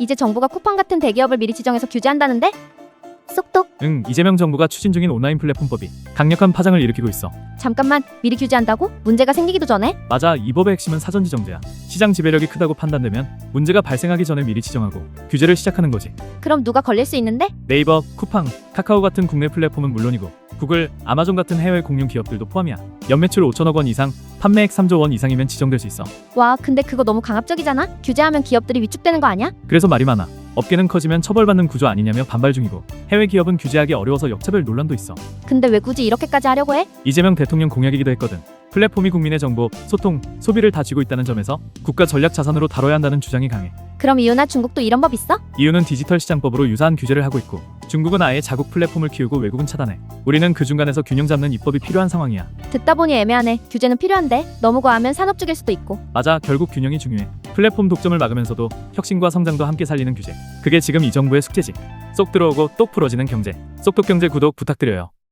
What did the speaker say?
이제 정부가 쿠팡 같은 대기업을 미리 지정해서 규제한다는데? 응, 이재명 정부가 추진 중인 온라인 플랫폼 법이 강력한 파장을 일으키고 있어. 잠깐만. 미리 규제한다고? 문제가 생기기도 전에? 맞아, 이 법의 핵심은 사전 지 정제야. 시장 지배력이 크다고 판단되면 문제가 발생하기 전에 미리 지정하고 규제를 시작하는 거지. 그럼 누가 걸릴 수 있는데? 네이버, 쿠팡, 카카오 같은 국내 플랫폼은 물론이고 구글, 아마존 같은 해외 공룡 기업들도 포함이야. 연매출 5천억 원 이상, 판매액 3조 원 이상이면 지정될 수 있어. 와, 근데 그거 너무 강압적이잖아? 규제하면 기업들이 위축되는 거 아니야? 그래서 말이 많아. 업계는 커지면 처벌받는 구조 아니냐며 반발 중이고 해외 기업은 규제하기 어려워서 역차별 논란도 있어. 근데 왜 굳이 이렇게까지 하려고 해? 이재명 대통령 공약이기도 했거든. 플랫폼이 국민의 정보, 소통, 소비를 다 쥐고 있다는 점에서 국가 전략 자산으로 다뤄야 한다는 주장이 강해. 그럼 이유나 중국도 이런 법 있어? 이유는 디지털 시장법으로 유사한 규제를 하고 있고 중국은 아예 자국 플랫폼을 키우고 외국은 차단해. 우리는 그 중간에서 균형 잡는 입법이 필요한 상황이야. 듣다 보니 애매하네. 규제는 필요한데 너무 과하면 산업 죽일 수도 있고. 맞아, 결국 균형이 중요해. 플랫폼 독점을 막으면서도 혁신과 성장도 함께 살리는 규제. 그게 지금 이 정부의 숙제지. 쏙 들어오고 똑 부러지는 경제. 쏙독 경제 구독 부탁드려요.